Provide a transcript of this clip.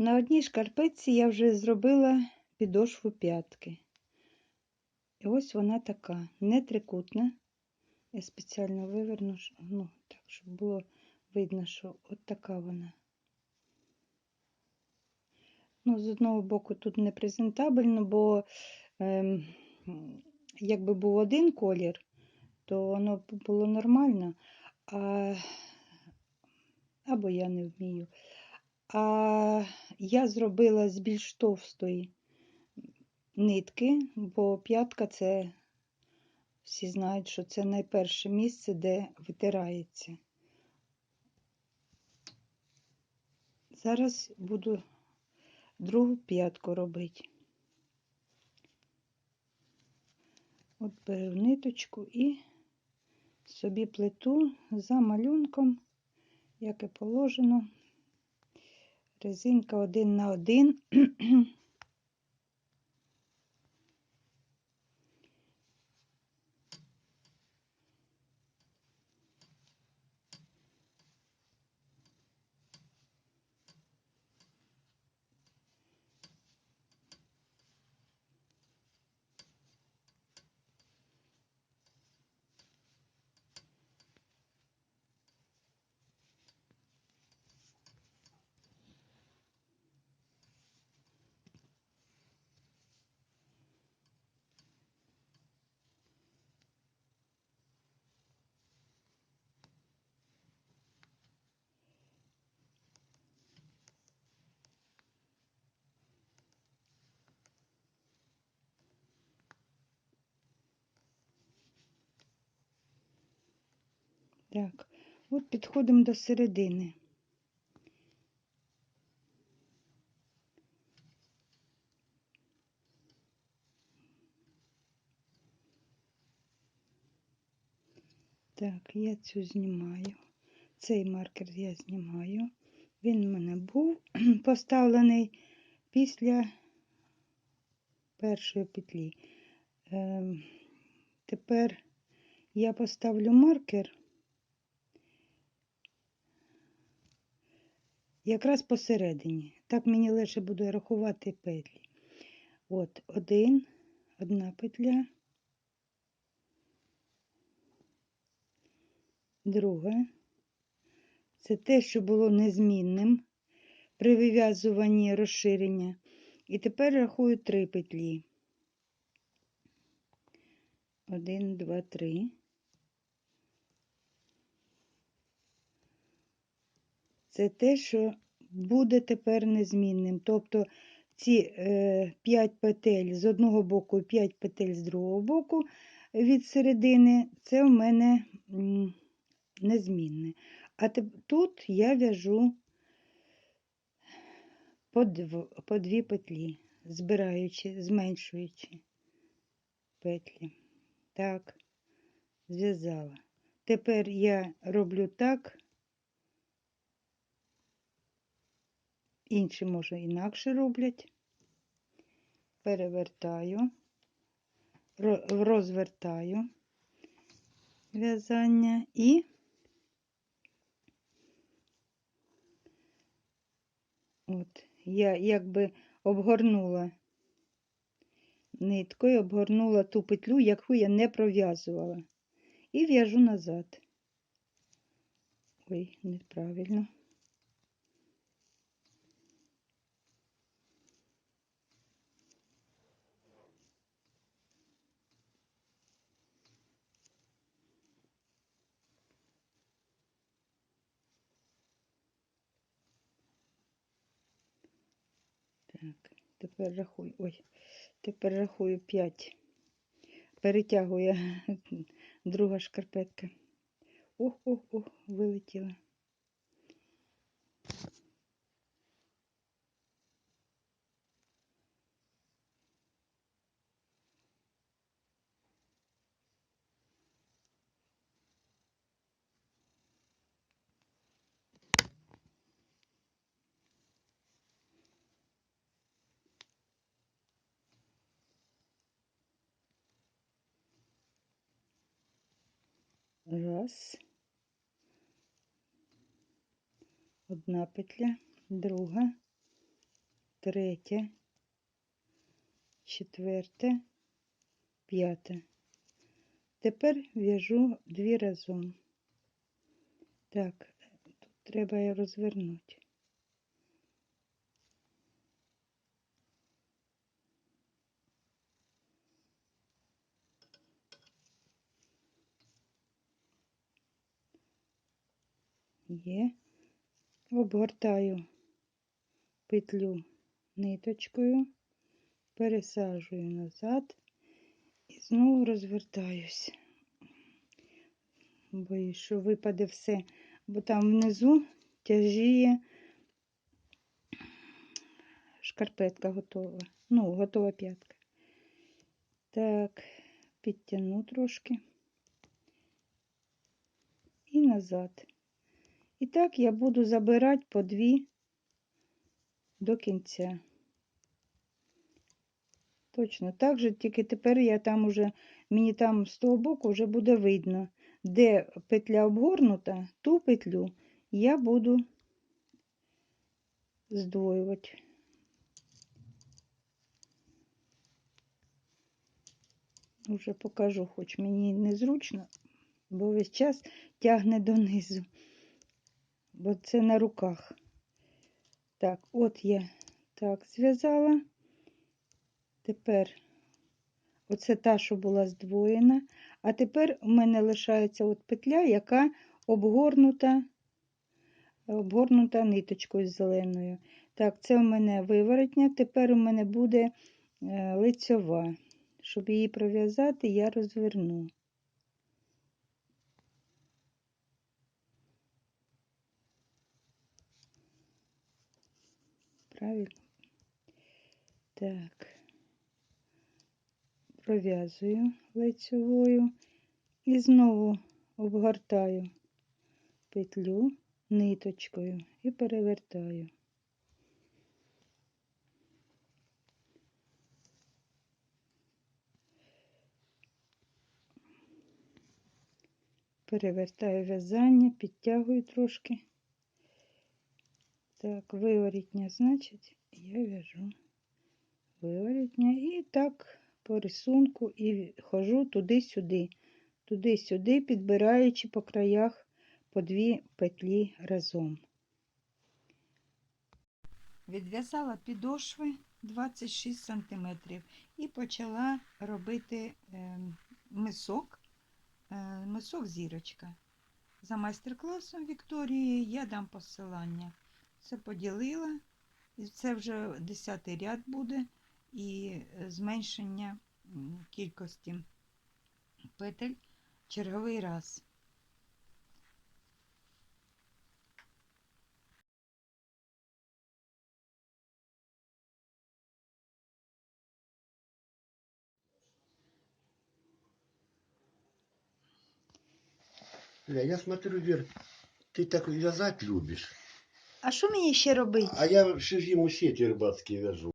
На одній шкарпетці я вже зробила підошву п'ятки. І ось вона така, не трикутна. Я спеціально виверну, ну, так, щоб було видно, що от така вона. Ну, з одного боку тут не презентабельно, бо ем, якби був один колір, то воно було нормально, а, або я не вмію. А я зробила з більш товстої нитки, бо п'ятка це всі знають, що це найперше місце, де витирається. Зараз буду другу п'ятку робити. От беру ниточку і собі плету за малюнком, як і положено. Резинка один на один. Так, от підходимо до середини. Так, я цю знімаю. Цей маркер я знімаю. Він в мене був поставлений після першої петлі. Ем, тепер я поставлю маркер якраз посередині. Так мені легше буде рахувати петлі. От, один, одна петля, друга. Це те, що було незмінним при вив'язуванні розширення. І тепер рахую три петлі. Один, два, три. Це те, що буде тепер незмінним. Тобто ці е, 5 петель з одного боку і 5 петель з другого боку від середини, це в мене незмінне. А тут я в'яжу по дві петлі, збираючи, зменшуючи петлі. Так, зв'язала. Тепер я роблю так. Інші, може, інакше роблять. Перевертаю, розвертаю в'язання і от я якби обгорнула ниткою, обгорнула ту петлю, яку я не пров'язувала. І в'яжу назад. Ой, неправильно. Так, тепер рахую. Ой, тепер рахую 5. Перетягує друга шкарпетка. Ох, ох, ох, вилетіла. Раз. Одна петля, друга, третя, четверте, п'яте. Тепер в'яжу дві разом. Так, тут треба розвернути. Є. Обгортаю петлю ниточкою, пересаджую назад і знову розвертаюсь. Боюсь, що випаде все, бо там внизу тяжіє шкарпетка готова. Ну, готова п'ятка. Так, підтягну трошки і назад. І так я буду забирати по дві до кінця. Точно так же, тільки тепер я там уже, мені там з того боку вже буде видно, де петля обгорнута, ту петлю я буду здвоювати. Уже покажу, хоч мені незручно, бо весь час тягне донизу, бо це на руках. Так, от я так зв'язала. Тепер оце та, що була здвоєна. А тепер у мене лишається от петля, яка обгорнута, обгорнута ниточкою зеленою. Так, це у мене виворотня, тепер у мене буде е, лицьова. Щоб її пров'язати, я розверну. Правильно? Так, пров'язую лицьовою і знову обгортаю петлю ниточкою і перевертаю. Перевертаю в'язання, підтягую трошки. Так, виворітня, значить, я в'яжу виворітня і так по рисунку і хожу туди-сюди, туди-сюди, підбираючи по краях по дві петлі разом. Відв'язала підошви 26 см і почала робити е, мисок, е, мисок зірочка. За майстер-класом Вікторії я дам посилання. Це поділила, і це вже 10 ряд буде, і е, зменшення кількості петель черговий раз. Я смотрю, Вер, ты так вязать любишь. А що мені ще робити? А я ще ж ему сети рыбацкие вяжу.